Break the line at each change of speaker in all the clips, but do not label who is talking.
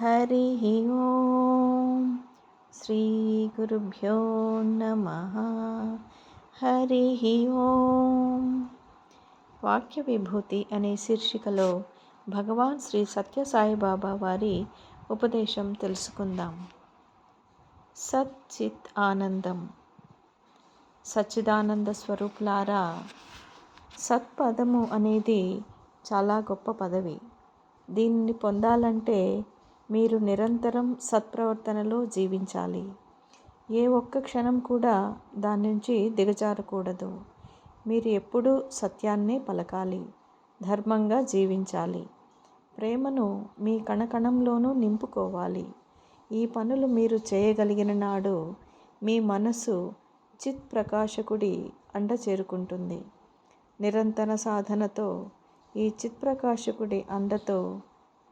హరి ఓం. శ్రీ గురుభ్యో నమ. హరి ఓం. వాక్య విభూతి అనే శీర్షికలో భగవాన్ శ్రీ సత్యసాయిబాబా వారి ఉపదేశం తెలుసుకుందాం. సత్ చిత్ ఆనందం. సచ్చిదానంద స్వరూపులారా సత్పదము అనేది చాలా గొప్ప పదవి. దీన్ని పొందాలంటే మీరు నిరంతరం సత్ప్రవర్తనలో జీవించాలి. ఏ ఒక్క క్షణం కూడా దాని నుంచి దిగజారకూడదు. మీరు ఎప్పుడూ సత్యాన్నే పలకాలి. ధర్మంగా జీవించాలి. ప్రేమను మీ కణకణంలోనూ నింపుకోవాలి. ఈ పనులు మీరు చేయగలిగిన నాడు మీ మనసు చిత్ ప్రకాశకుడి అండ చేరుకుంటుంది. నిరంతర సాధనతో ఈ చిత్ ప్రకాశకుడి అండతో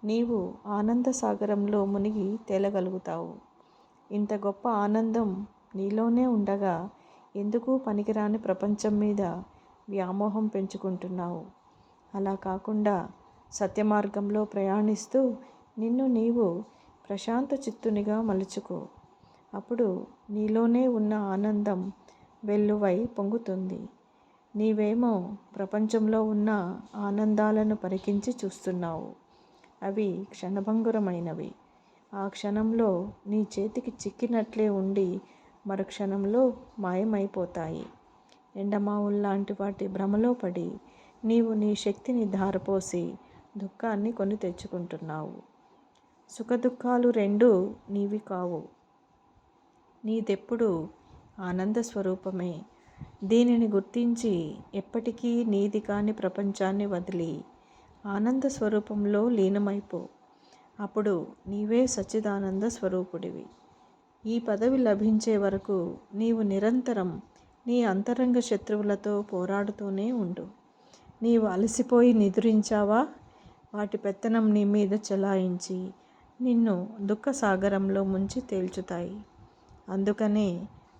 నీవు ఆనంద సాగరంలో మునిగి తేలగలుగుతావు. ఇంత గొప్ప ఆనందం నీలోనే ఉండగా ఎందుకు పనికిరాని ప్రపంచం మీద వ్యామోహం పెంచుకుంటున్నావు? అలా కాకుండా సత్య మార్గంలో ప్రయాణిస్తూ నిన్ను నీవు ప్రశాంత చిత్తునిగా మలుచుకో. అప్పుడు నీలోనే ఉన్న ఆనందం వెల్లువై పొంగుతుంది. నీవేమో ప్రపంచంలో ఉన్న ఆనందాలను పరికించి చూస్తున్నావు. అవి క్షణభంగురమైనవి. ఆ క్షణంలో నీ చేతికి చిక్కినట్లే ఉండి మరుక్షణంలో మాయమైపోతాయి. ఎండమావుల్లాంటి వాటి భ్రమలో పడి నీవు నీ శక్తిని ధారపోసి దుఃఖాన్ని కొని తెచ్చుకుంటున్నావు. సుఖదుఖాలు రెండూ నీవి కావు. నీదెప్పుడు ఆనంద స్వరూపమే దీనిని గుర్తించి ఎప్పటికీ నీది కాని ప్రపంచాన్ని వదిలి ఆనంద స్వరూపంలో లీనమైపో. అప్పుడు నీవే సచ్చిదానంద స్వరూపుడివి. ఈ పదవి లభించే వరకు నీవు నిరంతరం నీ అంతరంగ శత్రువులతో పోరాడుతూనే ఉండు. నీవు అలసిపోయి నిద్రించావా? వాటి పెత్తనం నీ మీద చెలాయించి నిన్ను దుఃఖ సాగరంలో ముంచి తేల్చుతాయి. అందుకనే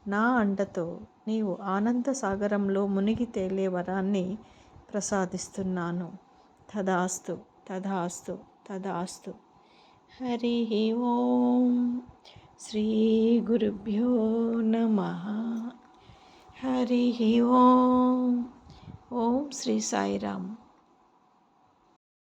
నా అండతో నీవు ఆనంద సాగరంలో మునిగి తేలే వరాన్ని ప్రసాదిస్తున్నాను. తదాస్తు తదాస్తు తదాస్తు హరి ఓం శ్రీ గురుభ్యో నమ హరి ఓం ఓం శ్రీ సాయిరామ్